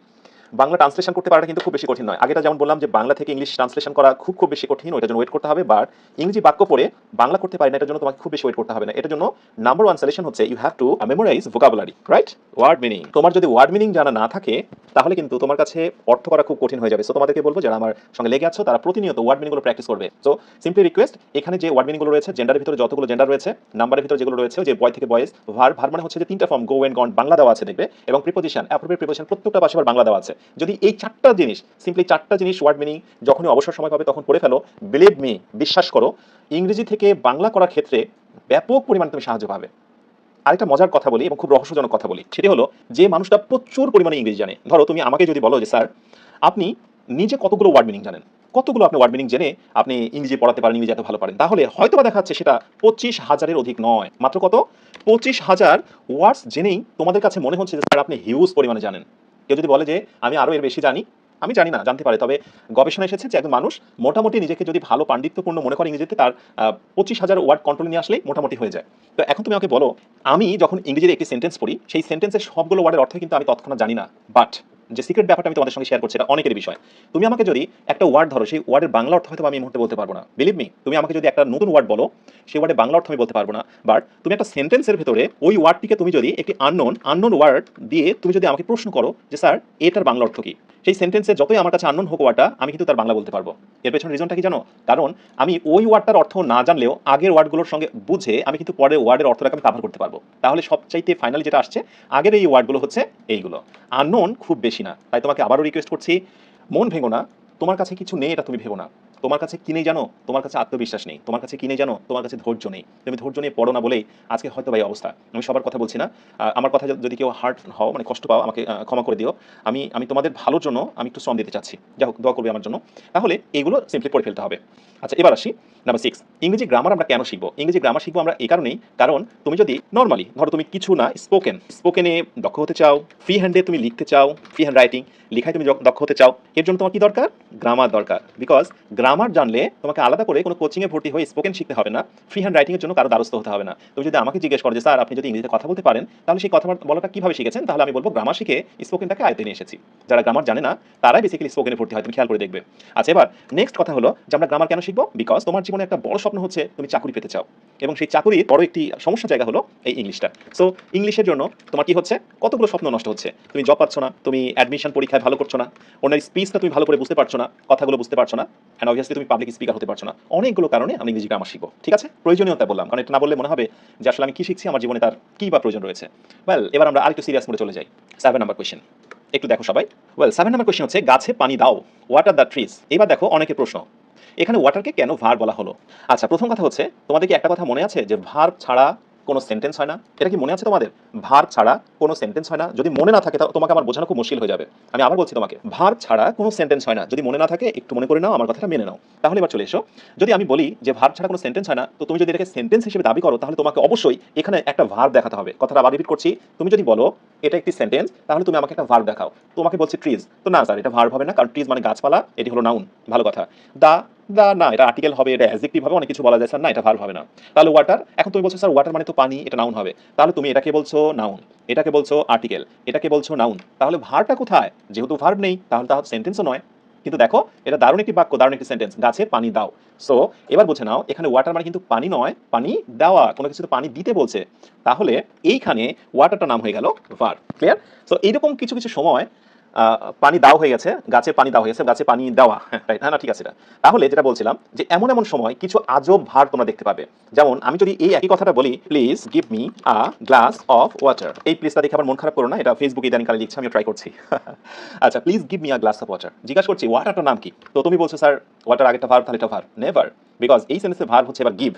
বাংলা ট্রান্সলেশন করতে পারাটা কিন্তু খুব বেশি কঠিন নয়। আগেটা যেমন বললাম যে বাংলা থেকে ইংলিশ ট্রান্সলেশন করা খুব খুব বেশি কঠিন, ওইটার জন্য ওয়েট করতে হবে। বাট ইংরেজি বাক্য পড়ে বাংলা করতে পারি না, এটার জন্য তোমাকে খুব বেশি ওয়েট করতে হবে না। এটার জন্য নাম্বার ওয়ান সলিউশন হচ্ছে you have to memorize vocabulary right word meaning তোমার যদি ওয়ার্ড মিনিং জানা না থাকে, তাহলে কিন্তু তোমার কাছে অর্থ করা খুব কঠিন হয়ে যাবে। সো তোমাদেরকে বলব, যারা আমার সঙ্গে লেগে আছো, তারা প্রতিনিয়ত ওয়ার্ড মিনিংগুলো প্র্যাকটিস করবে। সো সিম্পলি রিকোয়েস্ট এখানে যে ওয়ার্ড মিনিংগুলো রয়েছে জেন্ডারের ভিতরে যতগুলো জেন্ডার রয়েছে নাম্বারের ভিতরে যেগুলো রয়েছে যে বয় থেকে বয়েস ভার ভার মানে হচ্ছে যে তিনটা form go and gone Bangla দেওয়া আছে দেখবে। এবং প্রিপোজিশন অ্যাপ্রোপ্রিয়েট প্রিপোজিশন প্রত্যেকটা পাশে বাংলা দেওয়া আছে। যদি এই চারটা জিনিস সিম্পলি চারটা জিনিস ওয়ার্ড মিনিং যখনই অবসর সময় পাবে তখন পড়ে ফেলো। বিলিভ মি বিশ্বাস করো, ইংরেজি থেকে বাংলা করার ক্ষেত্রে ব্যাপক পরিমাণে তুমি সাহায্য পাবে। আরেকটা মজার কথা বলি এবং খুব রহস্যজনক কথা বলি, সেটি হলো যে মানুষটা প্রচুর পরিমাণে ইংরেজি জানে। ধরো তুমি আমাকে যদি বলো যে, স্যার, আপনি নিজে কতগুলো ওয়ার্ড মিনিং জানেন? কতগুলো আপনি ওয়ার্ড মিনিং জেনে আপনি ইংরেজি পড়াতে পারেন, ইংরেজি এত ভালো পারেন? তাহলে হয়তো বা দেখা যাচ্ছে সেটা পঁচিশ হাজারের অধিক নয়। মাত্র কত? পঁচিশ হাজার ওয়ার্ডস জেনেই তোমাদের কাছে মনে হচ্ছে যে, স্যার, আপনি হিউজ পরিমাণে জানেন। কেউ যদি বলে যে, আমি আরও এর বেশি জানি, আমি জানি না, জানতে পারে। তবে গবেষণা এসেছে যে, একজন মানুষ মোটামুটি নিজেকে যদি ভালো পাণ্ডিত্যপূর্ণ মনে করে ইংরেজিতে, তার পঁচিশ হাজার ওয়ার্ড কন্ট্রোল নিয়ে আসলেই মোটামুটি হয়ে যায়। তো এখন তুমি আমাকে বলো, আমি যখন ইংরেজির একটি সেন্টেন্স পড়ি, সেই সেন্টেন্সের সবগুলো ওয়ার্ডের অর্থ কিন্তু আমি তৎক্ষণাৎ জানি না বাট যে সিক্রেট ব্যাপারটা আমি তোমাদের সঙ্গে শেয়ার করছি, এটা অনেকের বিষয়। তুমি আমাকে যদি একটা ওয়ার্ড ধরো, সেই ওয়ার্ডের বাংলা অর্থ হয়তো আমি মুহূর্তে বলতে পারব না। বিলিভ মি তুমি আমাকে যদি একটা নতুন ওয়ার্ড বলো, সেই ওয়ার্ডের বাংলা অর্থ আমি বলতে পারব না। বাট তুমি একটা সেন্টেন্সের ভেতরে ওই ওয়ার্ডটিকে তুমি যদি একটি আননোন আননোন ওয়ার্ড দিয়ে তুমি যদি আমাকে প্রশ্ন করো যে, স্যার, এটার বাংলা অর্থ কি? সেই সেন্টেন্সে যতই আমার কাছে আননোন হোক ওয়ার্ডটা আমি কিন্তু তার বাংলা বলতে পারব। এর পেছনে রিজনটা কি জানো? কারণ আমি ওই ওয়ার্ডটার অর্থ না জানলেও আগের ওয়ার্ডগুলোর সঙ্গে বুঝে আমি কিন্তু পরের ওয়ার্ডের অর্থটাকে আমি কাভার করতে পারব। তাহলে সবচাইতে ফাইনালি যেটা আসছে, আগের এই ওয়ার্ডগুলো হচ্ছে এইগুলো। আননোন খুব বেশি না। তাই তোমাকে আবারও রিকোয়েস্ট করছি, মন ভেঙো না। তোমার কাছে কিছু নেই, এটা তুমি ভেবো না। তোমার কাছে কিনে জানো? তোমার কাছে আত্মবিশ্বাস নেই। তোমার কাছে কিনে জানো? তোমার কাছে ধৈর্য নেই। তুমি ধৈর্য নিয়ে পড়ো না বলেই আজকে হয়তো ভাই অবস্থা। আমি সবার কথা বলছি না। আমার কথা যদি কেউ হার্ট হও মানে কষ্ট পাও, আমাকে ক্ষমা করে দিও। আমি আমি তোমাদের ভালোর জন্য আমি একটু শ্রম দিতে চাচ্ছি। যাই হোক, দোয়া করবে আমার জন্য। তাহলে এইগুলো সিম্পলি পড়ে ফেলতে হবে। আচ্ছা এবার আসি। নাম্বার সিক্স ইংরেজি গ্রামার আমরা কেন শিখব? ইংরেজি গ্রামার শিখব আমরা এই কারণেই, কারণ তুমি যদি নর্মালি ধরো তুমি কিছু না স্পোকেন স্পোকেনে দক্ষ হতে চাও ফ্রি হ্যান্ডে তুমি লিখতে চাও ফ্রি হ্যান্ড রাইটিং লেখায় তুমি দক্ষ হতে চাও, এর জন্য তোমার কি দরকার? গ্রামার দরকার। বিকজ গ্রামার জানলে তোমাকে আলাদা করে কোনো কোচিংয়ে ভর্তি হয়ে স্পোকেন শিখতে হবে না ফ্রি হ্যান্ড রাইটিংয়ের জন্য কারও দ্বারস্থ হতে হবে না। তুমি যদি আমাকে জিজ্ঞেস করো যে, স্যার, আপনি যদি ইংরেজিতে কথা বলতে পারেন, তাহলে সেই কথা বলাটা কীভাবে শিখেছেন? তাহলে আমি বলব গ্রামার শিখে স্পোকেনটাকে আয়ত্তে নিয়ে এসেছি। যারা গ্রামার জানে না, তারাই বেসিক্যালি স্পোকেনে ভর্তি হয়, তুমি খেয়াল করে দেখবে। আচ্ছা এবার নেক্সট কথা হলো যে আমরা গ্রামার কেন শিখব? বিকজ তোমার জীবনে একটা বড় স্বপ্ন হচ্ছে তুমি চাকরি পেতে চাও। এবং সেই চাকরির বড় একটি সমস্যা জায়গা হলো এই ইংলিশটা। সো ইংলিশের জন্য তোমার কি হচ্ছে? কতগুলো স্বপ্ন নষ্ট হচ্ছে? তুমি জব পাচ্ছ না, তুমি অ্যাডমিশন পরীক্ষায় ভালো করছ না, অন্যের স্পিচটা তুমি ভালো করে বুঝতে পারছ না, কথাগুলো বুঝতে পারছ না অ্যান্ড অবভিয়াসলি তুমি পাবলিক স্পিকার হতে পারছ না। অনেকগুলো কারণে আমি ইংরেজি গ্রামার শিখব, ঠিক আছে? প্রয়োজনীয়তা বললাম, কারণ এটা না বললে মনে হবে যে আসলে আমি কি শিখছি, আমার জীবনে তার কি বা প্রয়োজন রয়েছে। ওয়েল এবার আমরা আরেকটু সিরিয়াস মোডে চলে যাই। সেভেন নাম্বার কোয়েশ্চেন একটু দেখো সবাই। ওয়েল সেভেন নাম্বার কোয়েশ্চেন হচ্ছে, গাছে পানি দাও ওয়াটার দ্য ট্রিজ এবার দেখো অনেকের প্রশ্ন। এখানে ওয়াটারকে কেন ভার বলা হলো? আচ্ছা প্রথম কথা হচ্ছে, তোমাদের কি একটা কথা মনে আছে যে ভার ছাড়া কোনো সেন্টেন্স হয় না? এটা কি মনে আছে তোমাদের? ভার ছাড়া কোনো সেন্টেন্স হয় না? যদি মনে না থাকে তোমাকে আমার বোঝানো খুব মুশকিল হয়ে যাবে। আমি আবার বলছি তোমাকে ভার ছাড়া কোনো সেন্টেন্স হয় না। যদি মনে না থাকে, একটু মনে করে নাও, আমার কথাটা মেনে নাও। তাহলে এবার চলে এসো। যদি আমি বলি যে ভার ছাড়া কোনো সেন্টেন্স হয় না, তো তুমি যদি এটাকে সেন্টেন্স হিসেবে দাবি করো, তাহলে তোমাকে অবশ্যই এখানে একটা ভার দেখাতে হবে। কথাটা আবার রিপিট করছি। তুমি যদি বলো, এটা একটি সেন্টেন্স তাহলে তুমি আমাকে একটা ভার দেখাও। তোমাকে বলছি ট্রিজ তো না স্যার এটা ভার হবে না, কারণ ট্রিজ মানে গাছপালা, এটি হলো নাউন ভালো কথা। দা দা না, এটা আর্টিকেল হবে, এটা অ্যাজেক্টিভ হবে, অনেক কিছু বলা যায় স্যার না, এটা ভার হবে না। তাহলে ওয়াটার এখন তুমি বলছো স্যার ওয়াটার মানে তো পানি, এটা নাউন হবে। তাহলে তুমি এটাকে বলছো নাউন এটাকে বলছো আর্টিকেল এটাকে বলছো নাউন তাহলে ভারটা কোথায়? যেহেতু ভার্ব নেই, তাহলে তাহলে সেন্টেন্সও নয়। কিন্তু দেখো, এটা দারুণ একটি বাক্য, দারুণ একটি সেন্টেন্স গাছে পানি দাও। সো এবার বুঝে নাও, এখানে ওয়াটার মানে কিন্তু পানি নয়, পানি দেওয়া, কোনো কিছুতে পানি দিতে বলছে। তাহলে এইখানে ওয়াটারটা নাম হয়ে গেল ভার ক্লিয়ার সো এইরকম কিছু কিছু সময় পানি দাও হয়ে গেছে, গাছে পানি দাও হয়ে গেছে, গাছে পানি দেওয়া রাইট না? ঠিক আছে তাহলে যেটা বলছিলাম যে এমন এমন সময় কিছু আজব ভার তোমরা দেখতে পাবে। যেমন আমি যদি এই একই কথাটা বলি please give me a glass of water এই প্লিজটা দেখে আমার মন খারাপ করো না, এটা ফেসবুকে ইদানিং কালে লিখছি আমি ট্রাই করছি। আচ্ছা please give me a glass of water জিজ্ঞাসা করছি ওয়াটারটার নাম কি? তো তুমি বলছো, স্যার ওয়াটার আগেটা ভার তাহলে এটা ভার। নেভার বিকজ এই সেন্সে ভার হচ্ছে এবার গিভ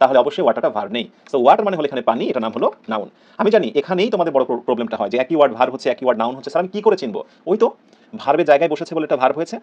তাহলে অবশ্যই ওয়াটারটা ভার নেই। সো ওয়াটার মানে হলো এখানে পানি এটা নাম হলো নাউন আমি জানি, এখানেই তোমাদের বড় প্রবলেমটা হয় যে একই ওয়ার্ড ভার হচ্ছে, একই ওয়ার্ড নাউন হচ্ছে স্যার আমি কি করে চিনবো? ওই তো ভার্বের জায়গায় বসেছে বলে এটা ভার্ব হয়েছে,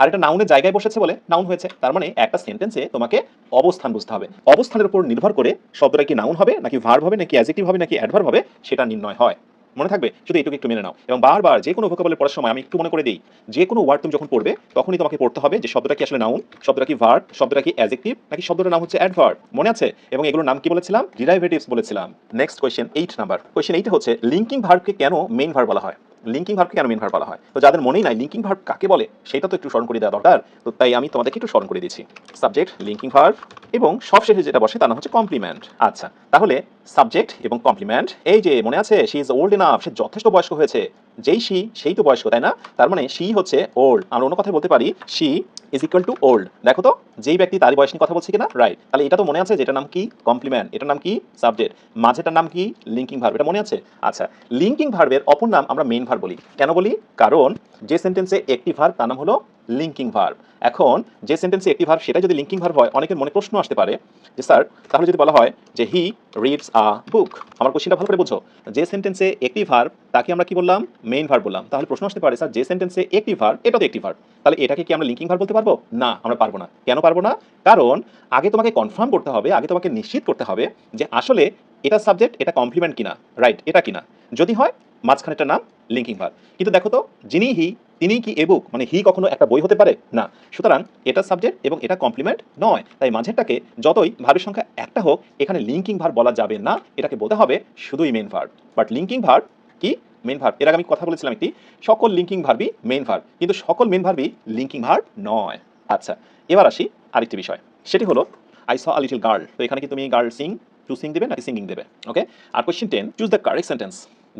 আর এটা নাউনের জায়গায় বসেছে বলে নাউন হয়েছে। তার মানে একটা সেন্টেন্সে তোমাকে অবস্থান বুঝতে হবে। অবস্থানের উপর নির্ভর করে শব্দটা কি নাউন হবে, নাকি ভার্ব হবে, নাকি অ্যাজেক্টিভ হবে, নাকি অ্যাডভার্ব হবে, সেটা নির্ণয় হয়। মনে থাকবে? শুধু এটুকু একটু মেনে নাও। এবং বারবার যে কোনো ভোকাবলে পড়ার সময় আমি একটু মনে করে দিই, যে কোনো ওয়ার্ড তুমি যখন পড়বে, তখনই তোমাকে পড়তে হবে যে শব্দটা কি আসলে নাউন শব্দটা কি ভার্ব শব্দটা কি অ্যাজেক্টিভ নাকি শব্দটার নাম হচ্ছে অ্যাডভার্ড মনে আছে? এবং এগুলোর নাম কি বলেছিলাম? ডিরাইভেটিভস বলেছিলাম। Next question eight number question এইটা হচ্ছে লিঙ্কিং ভার্বকে কেন মেইন ভার্ব বলা হয়? লিঙ্কিং ভার্বকে কেন মেন ভার্ব বলা হয়? তো যাদের মনেই নাই লিঙ্কিং ভার্ব কাকে বলে, সেটা তো একটু স্মরণ করে দেওয়া দরকার। তো তাই আমি তোমাদেরকে একটু স্মরণ করে দিচ্ছি। সাবজেক্ট লিঙ্কিং ভার্ব এবং সবশেষে যেটা বসে তার নাম হচ্ছে কমপ্লিমেন্ট আচ্ছা তাহলে সাবজেক্ট এবং কমপ্লিমেন্ট এই যে মনে আছে শি ইজ ওল্ড এনাফ সে যথেষ্ট বয়স্ক হয়েছে। যেই শি সেই তো বয়স্ক, তাই না? তার মানে শি হচ্ছে ওল্ড আমরা অন্য কথায় বলতে পারি she is equal to old দেখো তো, যেই ব্যক্তি তারই বয়স নিয়ে কথা বলছে কিনা? রাইট তাহলে এটা তো মনে আছে যে এটার নাম কি? কমপ্লিমেন্ট এটার নাম কি? সাবজেক্ট মাঝেটার নাম কি? লিঙ্কিং ভার্ব এটা মনে আছে? আচ্ছা লিঙ্কিং ভার্বের অপর নাম আমরা মেইন ভার্ব বলি। কেন বলি? কারণ যে সেন্টেন্সে একটি ভার্ব তার নাম হলো লিঙ্কিং ভার্ব এখন যে সেন্টেন্সে একটি ভার্ব সেটা যদি লিঙ্কিং ভার্ব হয়, অনেকের মনে প্রশ্ন আসতে পারে যে, স্যার, তাহলে যদি বলা হয় যে হি রিডস আ বুক আমার কোশ্চেনটা ভালো করে বুঝো। যে সেন্টেন্সে একটি ভার্ব তাকে আমরা কি বললাম? মেইন ভার্ব বললাম। তাহলে প্রশ্ন আসতে পারে, স্যার, যে সেন্টেন্সে একটি ভার্ব এটা তো একটি ভার্ব তাহলে এটাকে কি আমরা লিঙ্কিং ভার্ব বলতে পারব? না, আমরা পারব না। কেন পারব না? কারণ আগে তোমাকে কনফার্ম করতে হবে, আগে তোমাকে নিশ্চিত করতে হবে যে আসলে এটা সাবজেক্ট এটা কমপ্লিমেন্ট কিনা রাইট এটা কিনা। যদি হয় মাঝখানেটার নাম লিঙ্কিং ভার্ব কিন্তু দেখো তো, যিনি হি তিনি কি এ বুক মানে হি কখনো একটা বই হতে পারে? না। সুতরাং এটা সাবজেক্ট এবং এটা কমপ্লিমেন্ট নয়। তাই মাঝেরটাকে যতই ভার্বের সংখ্যা একটা হোক, এখানে লিঙ্কিং ভার্ব বলা যাবে না। এটাকে বলতে হবে শুধুই main verb but linking verb কি? মেন ভার্ব এর আগে আমি কথা বলেছিলাম একটি। সকল লিঙ্কিং ভার্বই মেন ভার্ব কিন্তু সকল মেন ভার্বই লিঙ্কিং ভার্ব নয়। আচ্ছা এবার আসি আরেকটি বিষয়। সেটি হলো I saw a little girl তো এখানে কি তুমি গার্ল সিং টু সিং দেবে নাকি সিঙ্গিং দেবে? Okay R question ten choose the correct sentence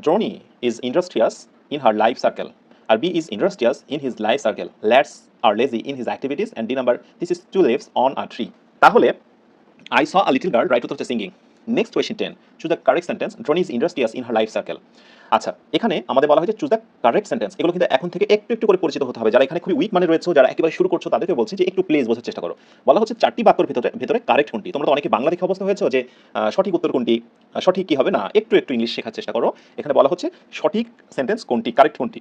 ড্রনি is industrious in her life circle R B is industrious in his life circle lads are lazy in his activities and D number this is two leaves on a tree তাহলে I saw a little girl right হচ্ছে singing next question ten choose the correct sentence ড্রনি is industrious in her life circle আচ্ছা এখানে আমাদের বলা হয়েছে চুজ দ্য কারেক্ট সেন্টেন্স এগুলো কিন্তু এখন থেকে একটু একটু করে পরিচিত হতে হবে। যারা এখানে খুবই উইক মানে রয়েছে, যারা একেবারে শুরু করছ, তাদেরকে বলছি যে একটু প্লেস বোঝার চেষ্টা করো। বলা হচ্ছে চারটি বাক্যের ভিতরে ভিতরে কারেক্ট কোনটি? তোমরা তো অনেকে বাংলা দেখে অবস্থা হয়েছে যে সঠিক উত্তর কোনটি? সঠিক কি হবে? না, একটু একটু ইংলিশ শেখার চেষ্টা করো। এখানে বলা হচ্ছে সঠিক সেন্টেন্স কোনটি? কারেক্ট কোনটি?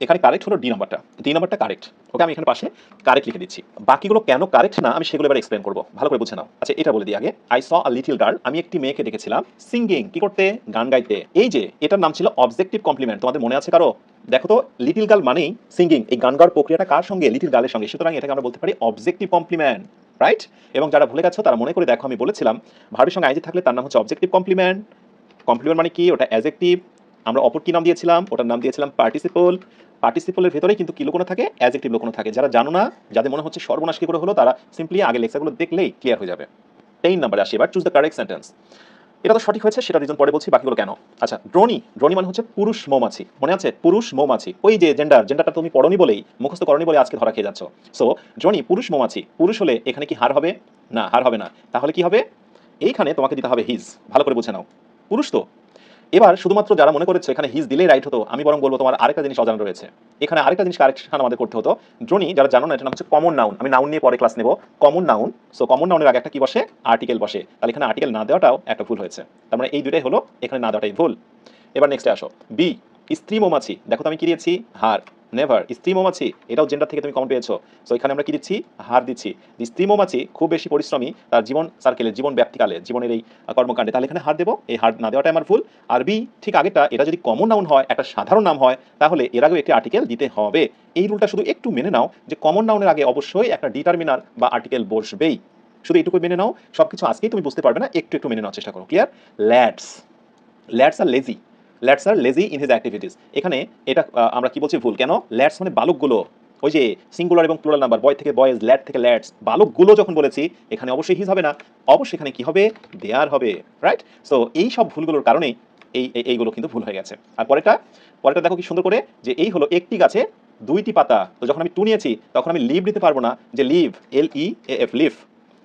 এখানে কারেক্ট হলো ডি নাম্বারটা ডি নাম্বারটা কারেক্ট ওকে আমি এখানে পাশে কারেক্ট লিখে দিচ্ছি। বাকিগুলো কেন কারেক্ট না, আমি সেগুলো এবার এক্সপ্লেন করব। ভালো করে বুঝে নাও। আচ্ছা এটা বলে দিই আগে। I saw a little girl আমি একটি মেয়েকে দেখেছিলাম সিঙ্গিং কি করতে? গান গাইতে। এই যে, এটার নাম ছিল অবজেক্টিভ কমপ্লিমেন্ট তোমাদের মনে আছে কারও? দেখো তো লিটিল গার্ল মানেই সিঙ্গিং এই গান গাওয়ার প্রক্রিয়াটা কার সঙ্গে? লিটিল গার্লের সঙ্গে। সুতরাং এটাকে আমরা বলতে পারি অবজেক্টিভ কমপ্লিমেন্ট রাইট এবং যারা ভুলে গেছো, তারা মনে করে দেখো, আমি বলেছিলাম ভার্বের সঙ্গে আইজি থাকলে তার নাম হচ্ছে অবজেক্টিভ কমপ্লিমেন্ট কমপ্লিমেন্ট মানে কি? ওটা অ্যাজেক্টিভ আমরা অপর কি নাম দিয়েছিলাম? ওটার নাম দিয়েছিলাম পার্টিসিপল পার্টিসিপলের ভেতরেই কিন্তু কি লুকোনো থাকে অ্যাজেক্টিভ লুকোনো থাকে। যারা জানো না, যাদের মনে হচ্ছে সর্বনাশ কি করে হলো, তারা সিম্পলি আগে লেকচারগুলো দেখলেই ক্লিয়ার হয়ে যাবে। তেইন নাম্বারে আসি এবার চুজ দ্য কারেক্ট সেন্টেন্স এটা তো সঠিক হয়েছে সেটা রিজন পরে বলছি, বাকিগুলো কেন? আচ্ছা ড্রোনি ড্রোনি মানে হচ্ছে পুরুষ মৌমাছি। মনে আছে? পুরুষ মৌমাছি। ওই যে জেন্ডার জেন্ডারটা তুমি পড়নি বলেই, মুখস্থ করনি বলে আজকে ধরা খেয়ে যাচ্ছ। সো ড্রোনি পুরুষ মৌমাছি। পুরুষ হলে এখানে কি হার হবে? না, হার হবে না। তাহলে কি হবে? এইখানে তোমাকে দিতে হবে হিজ ভালো করে বুঝে নাও। পুরুষ তো? এবার শুধুমাত্র যারা মনে করেছে এখানে হিজ দিলেই রাইট হতো, আমি বরং বলব তোমার আরেকটা জিনিস অজানা রয়েছে। এখানে আরেকটা জিনিস কারেকশন আমাদের করতে হতো। ড্রোনি যারা জানো না এটা নাম হচ্ছে কমন নাউন আমি নাউন নিয়ে পরে ক্লাস নেব। কমন নাউন সো কমন নাউনের আগে একটা কি বসে? আর্টিকেল বসে। তাহলে এখানে আর্টিকেল না দেওয়াটাও একটা ভুল হয়েছে। তার মানে এই দুটাই হলো, এখানে না দেওয়াটাই ভুল। এবার নেক্সটে আসো। বি স্ত্রী মৌমাছি। দেখো তো আমি কি দিয়েছি? হার। নেভার স্ত্রী মৌমাছি এটাও জেন্ডার থেকে তুমি কমন পেয়েছ। সো এখানে আমরা কি দিচ্ছি? হার দিচ্ছি। স্ত্রী মৌমাছি খুব বেশি পরিশ্রমী, তার জীবন সার্কেলে জীবন ব্যাপ্তিকালে, জীবনের এই কর্মকাণ্ডে। তাহলে এখানে হার দেবো। এই হার না দেওয়াটা আমার ভুল। আর বি ঠিক আগেটা এটা যদি কমন নাউন হয়, একটা সাধারণ নাম হয়, তাহলে এর আগেও একটি আর্টিকেল দিতে হবে। এই রুলটা শুধু একটু মেনে নাও যে কমন নাউনের আগে অবশ্যই একটা ডিটারমিনার বা আর্টিকেল বসবেই। শুধু এইটুকু মেনে নাও। সব কিছু আজকেই তুমি বুঝতে পারবে না। একটু একটু মেনে নেওয়ার চেষ্টা করো। Clear lads lads are lazy lads are lazy in his activities এখানে এটা আমরা কি বলছি ভুল? কেন? ল্যাটস মানে বালকগুলো। ওই যে সিঙ্গুলার এবং প্লুরাল নাম্বার বয় থেকে বয়েজ ল্যাড থেকে ল্যাটস বালকগুলো যখন বলেছি, এখানে অবশ্যই হিজ হবে না। অবশ্যই এখানে কি হবে? দেয়ার হবে রাইট সো এই সব ভুলগুলোর কারণেই এই, এই- এইগুলো কিন্তু ভুল হয়ে গেছে। আর পরেরটা পরেরটা দেখো কি সুন্দর করে, যে এই হলো একটি গাছে দুইটি পাতা। তো যখন আমি টু নিয়েছি, তখন আমি লিভ দিতে পারব না, যে leave L E F leave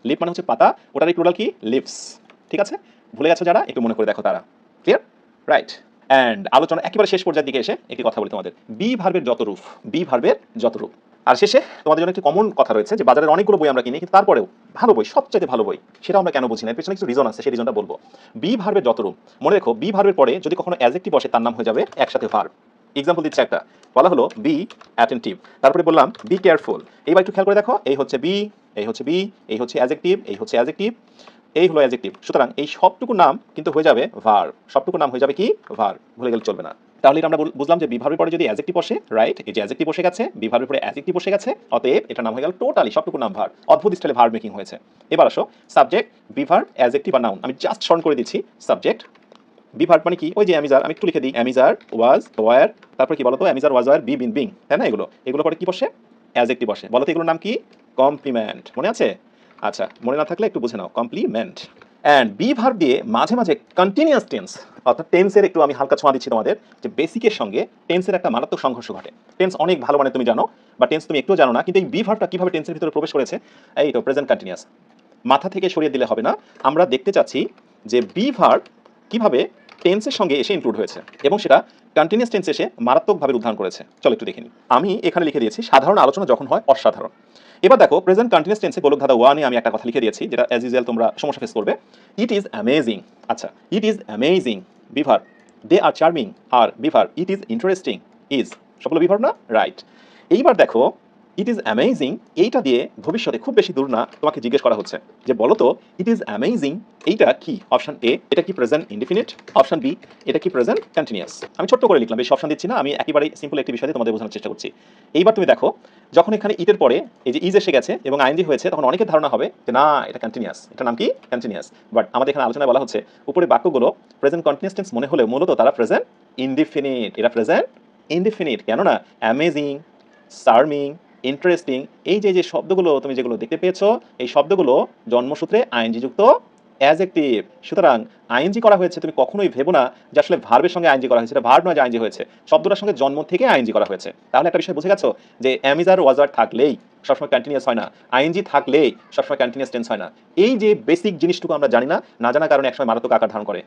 leave মানে হচ্ছে পাতা, ওটার প্লুরাল কি? লিভস ঠিক আছে? ভুলে গেছো যারা? একটু মনে করে দেখো তারা। ক্লিয়ার রাইট অ্যান্ড আলোচনা একেবারে শেষ পর্যায়ের দিকে এসে একটি কথা বলি তোমাদের। বি ভার্বের যত রূপ বি ভার্বের যত রূপ। আর শেষে তোমাদের জন্য একটি কমন কথা রয়েছে যে বাজারের অনেকগুলো বই আমরা কিনি, কিন্তু তারপরেও ভালো বই, সবচাইতে ভালো বই, সেটা আমরা কেন বুঝি না পেছনে কিছু রিজন আছে, সেই রিজনটা বলব। বি ভার্বের যত রূপ, মনে রেখো বি ভার্বের পরে যদি কখনো অ্যাজেক্টিভ বসে, তার নাম হয়ে যাবে একসাথে ভার্ব এক্সাম্পল দিচ্ছে একটা। বলা হলো বি অ্যাটেন্টিভ তারপরে বললাম বি কেয়ারফুল এইবার একটু খেয়াল করে দেখো, এই হচ্ছে বি এই হচ্ছে বি এই হচ্ছে অ্যাজেক্টিভ এই হচ্ছে অ্যাজেক্টিভ এই হলো অ্যাজেক্টিভ সুতরাং এই সবটুকু নাম কিন্তু হয়ে যাবে ভার সবটুকু নাম হয়ে যাবে কি? ভার ভুলে গেলে চলবে না। তাহলে আমরা বুঝলাম যে বিভাবের পরে যদি অ্যাজেক্টিভ বসে রাইট এই যে অ্যাজেক্টিভ বসে গেছে বিভাবের পরে অ্যাজেক্টিভ বসে গেছে, অতএব এটা নাম হয়ে গেল টোটালি সবটুকু নাম ভার অদ্ভুত স্টাইলে ভার মেকিং হয়েছে। এবার আসো সাবজেক্ট বিভার অ্যাজেক্টিভ আর নাউন আমি জাস্ট স্মরণ করে দিচ্ছি সাবজেক্ট বিভার মানে কি? ওই যে অ্যামিজার আমি একটু লিখে দিই। অ্যামিজার ওয়াজ ওয়ার তারপর কি বলতো? Am is are was were be been being তাই না এগুলো? এগুলো পরে কি বসে? অ্যাজেক্টিভ বসে। বলতো এগুলোর নাম কি? কমপ্লিমেন্ট মনে আছে? আচ্ছা মনে না থাকলে একটু বুঝে নাও। কমপ্লিমেন্ট অ্যান্ড বি ভার্ব দিয়ে মাঝে মাঝে কন্টিনিউয়াস টেন্স অর্থাৎ টেন্সের একটু আমি হালকা ছোঁয়া দিচ্ছি তোমাদের, যে বেসিকের সঙ্গে টেন্সের একটা মারাত্মক সংঘর্ষ ঘটে। টেন্স অনেক ভালো মানে তুমি জানো, বা টেন্স তুমি একটু জানো না, কিন্তু এই বি ভার্বটা কীভাবে টেন্সের ভিতরে প্রবেশ করেছে, এই তো প্রেজেন্ট কন্টিনিউয়াস মাথা থেকে সরিয়ে দিলে হবে না, আমরা দেখতে চাচ্ছি যে বি ভার্ব কীভাবে টেন্সের সঙ্গে এসে ইনক্লুড হয়েছে, এবং সেটা কন্টিনিউয়াস টেন্স এসে মারাত্মকভাবে উদ্ধার করেছে। চলো একটু দেখে আমি এখানে লিখে দিয়েছি, সাধারণ আলোচনা যখন হয়, অসাধারণ। এবার দেখো প্রেজেন্ট কন্টিনিউস টেন্সে গোলক ধাঁধা ওয়ানে আমি একটা কথা লিখে দিয়েছি, যেটা অ্যাজ ইউজুয়াল তোমরা সমস্যা ফেস করবে। ইট ইজ অ্যামেজিং আচ্ছা it is amazing be verb they are charming R be verb it is interesting is সকল বিভার না? রাইট এইবার দেখো ইট ইজ অ্যামেজিং এইটা দিয়ে ভবিষ্যতে খুব বেশি দূর না তোমাকে জিজ্ঞেস করা হচ্ছে। যে বলো তো ইট ইজ অ্যামেজিং এইটা কি? অপশন এ এটা কি প্রেজেন্ট ইনডিফিনিট অপশন বি এটা কি প্রেজেন্ট কন্টিনিউয়াস আমি ছোট্ট করে লিখলাম, বেশি অপশন দিচ্ছি না, আমি একেবারেই সিম্পল একটি বিষয় তোমাদের বোঝানোর চেষ্টা করছি। এইবার তুমি দেখো, যখন এখানে ইটের পরে এই যে ইজ এসে গেছে এবং আইনজি হয়েছে, তখন অনেকের ধারণা হবে যে না, এটা কন্টিনিউয়াস এটা নাম কি? কন্টিনিউয়াস বাট আমাদের এখানে আলোচনায় বলা হচ্ছে উপরে বাক্যগুলো প্রেজেন্ট কন্টিনিউয়াস টেন্স মনে হলেও মূলত তারা প্রেজেন্ট ইনডিফিনিট এরা প্রেজেন্ট ইনডিফিনিট কেননা অ্যামেজিং সার্মিং ইন্টারেস্টিং এই যে যে শব্দগুলো তুমি যেগুলো দেখতে পেয়েছ, এই শব্দগুলো জন্মসূত্রে আইনজি যুক্ত অ্যাজেক্টিভ। সুতরাং আইনজি করা হয়েছে, তুমি কখনোই ভেবো না যে আসলে ভার্বের সঙ্গে আইনজি করা হয়েছে এটা ভার্ব নয় যে আইনজি হয়েছে। শব্দটার সঙ্গে জন্ম থেকে আইনজি করা হয়েছে। তাহলে একটা বিষয় বুঝে গেছো যে অ্যামিজার ওয়াজার থাকলেই সবসময় কন্টিনিউয়াস হয় না, আইনজি থাকলেই সবসময় কন্টিনিউয়াস টেন্স হয় না। এই যে বেসিক জিনিসটুকু আমরা জানি না না জানার কারণে একসময় মারাত্মক আকার ধারণ করে।